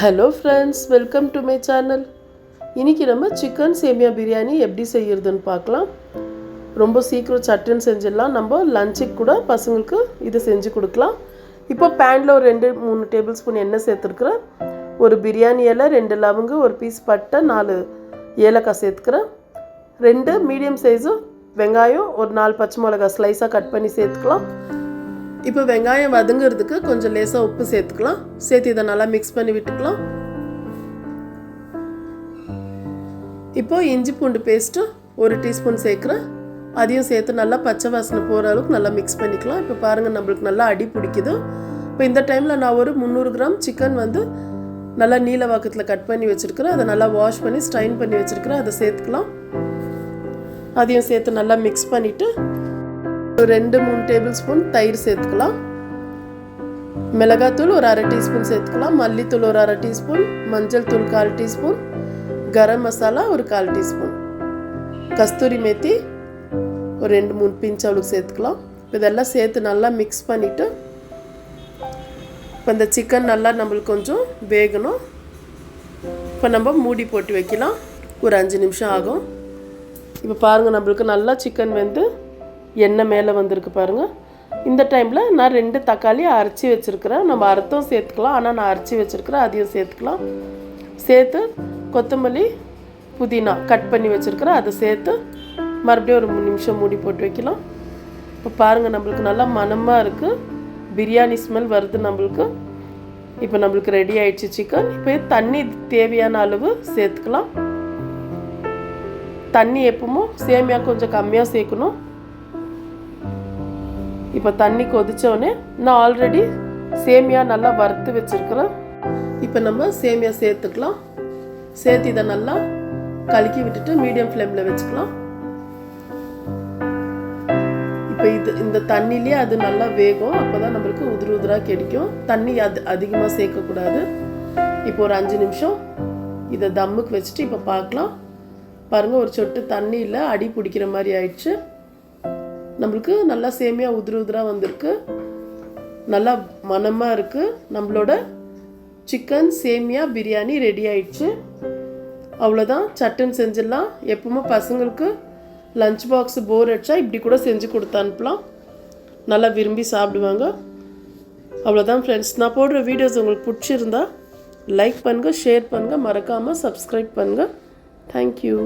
Hello friends welcome to my channel இன்றைக்கி நம்ம chicken சேமியா பிரியாணி எப்படி செய்கிறதுன்னு பார்க்கலாம். ரொம்ப சீக்கிரம் சட்டுன்னு செஞ்சிடலாம். நம்ம லஞ்சுக்கு கூட பசங்களுக்கு இது செஞ்சு கொடுக்கலாம். இப்போ பேனில் ஒரு ரெண்டு மூணு டேபிள் ஸ்பூன் எண்ணெய் சேர்த்துருக்குறேன். ஒரு பிரியாணி இலை ரெண்டு லவங்கு ஒரு பீஸ் பட்டை நாலு ஏலக்காய் சேர்த்துக்கிறேன். ரெண்டு மீடியம் சைஸும் வெங்காயம் ஒரு நாலு பச்சை மிளகாய் ஸ்லைஸாக கட் பண்ணி சேர்த்துக்கலாம். இப்போ வெங்காயம் வதங்குறதுக்கு கொஞ்சம் லேசாக உப்பு சேர்த்துக்கலாம். சேர்த்து இதை நல்லா மிக்ஸ் பண்ணி விட்டுக்கலாம். இப்போ இஞ்சி பூண்டு பேஸ்ட்டும் ஒரு டீஸ்பூன் சேர்க்குறேன். அதையும் சேர்த்து நல்லா பச்சை வாசனை போகிற அளவுக்கு நல்லா மிக்ஸ் பண்ணிக்கலாம். இப்போ பாருங்கள் நம்மளுக்கு நல்லா அடி பிடிக்குது. இப்போ இந்த டைமில் நான் ஒரு முந்நூறு கிராம் சிக்கன் வந்து நல்லா நீல வாக்கத்தில் கட் பண்ணி வச்சுருக்கிறேன். அதை நல்லா வாஷ் பண்ணி ஸ்ட்ரைன் பண்ணி வச்சுருக்கிறேன். அதை சேர்த்துக்கலாம். அதையும் சேர்த்து நல்லா மிக்ஸ் பண்ணிவிட்டு ரெண்டு மூணு டேபிள் ஸ்பூன் தயிர் சேர்த்துக்கலாம். மிளகாத்தூள் ஒரு அரை டீஸ்பூன் சேர்த்துக்கலாம். மல்லித்தூள் ஒரு அரை டீஸ்பூன் மஞ்சள் தூள் கால் டீஸ்பூன் கரம் மசாலா ஒரு கால் டீஸ்பூன் கஸ்தூரி மேத்தி ஒரு ரெண்டு மூணு பிஞ்ச் அவளுக்கு சேர்த்துக்கலாம். இதெல்லாம் சேர்த்து நல்லா மிக்ஸ் பண்ணிவிட்டு இப்போ இந்த சிக்கன் நல்லா நம்மளுக்கு கொஞ்சம் வேகணும். இப்போ நம்ம மூடி போட்டு வைக்கலாம். ஒரு அஞ்சு நிமிஷம் ஆகும். இப்போ பாருங்கள் நம்மளுக்கு நல்லா சிக்கன் வெந்து எண்ணெய் மேலே வந்திருக்கு பாருங்கள் இந்த டைமில் நான் ரெண்டு தக்காளி அரைச்சி வச்சுருக்கிறேன். நம்ம அறுத்தும் சேர்த்துக்கலாம். ஆனால் நான் அரைச்சி வச்சுருக்கிறேன். அதையும் சேர்த்துக்கலாம். சேர்த்து கொத்தமல்லி புதினா கட் பண்ணி வச்சுருக்கிறேன். அதை சேர்த்து மறுபடியும் ஒரு மூணு நிமிஷம் மூடி போட்டு வைக்கலாம். இப்போ பாருங்கள் நம்மளுக்கு நல்லா மனமாக இருக்குது பிரியாணி ஸ்மெல் வருது நம்மளுக்கு. இப்போ நம்மளுக்கு ரெடி ஆயிடுச்சு சிக்கன் இப்போ தண்ணி தேவையான அளவு சேர்த்துக்கலாம். தண்ணி எப்பவும் சேமியா கொஞ்சம் கம்மியாக சேர்க்கணும். இப்போ தண்ணி கொதித்தோடனே நான் ஆல்ரெடி சேமியா நல்லா வறுத்து வச்சுருக்கிறேன். இப்போ நம்ம சேமியா சேர்த்துக்கலாம். சேர்த்து இதை நல்லா கலக்கி விட்டுட்டு மீடியம் ஃப்ளேமில் வச்சுக்கலாம். இப்போ இது இந்த தண்ணிலேயே அது நல்லா வேகும். அப்போ தான் நம்மளுக்கு உதிரு உதிராக கிடைக்கும். தண்ணி அது அதிகமாக சேர்க்கக்கூடாது இப்போ ஒரு அஞ்சு நிமிஷம் இதை தம்முக்கு வச்சுட்டு இப்போ பார்க்கலாம். பாருங்கள் ஒரு சொட்டு தண்ணியில் அடி பிடிக்கிற மாதிரி ஆயிடுச்சு. நம்மளுக்கு நல்லா சேமியா உதிரு உதிராக வந்திருக்கு. நல்லா மனமாக இருக்குது நம்மளோட சிக்கன் சேமியா பிரியாணி ரெடி ஆயிடுச்சு. அவ்வளோதான் சட்டுன்னு செஞ்சிடலாம். எப்பவுமே பசங்களுக்கு லஞ்ச் பாக்ஸ் போர் அடிச்சா இப்படி கூட செஞ்சு கொடுத்து அனுப்பலாம். நல்லா விரும்பி சாப்பிடுவாங்க. அவ்வளோதான் ஃப்ரெண்ட்ஸ் நான் போடுற வீடியோஸ் உங்களுக்கு பிடிச்சிருந்தா லைக் பண்ணுங்கள் ஷேர் பண்ணுங்கள் மறக்காமல் சப்ஸ்கிரைப் பண்ணுங்கள் தேங்க்யூ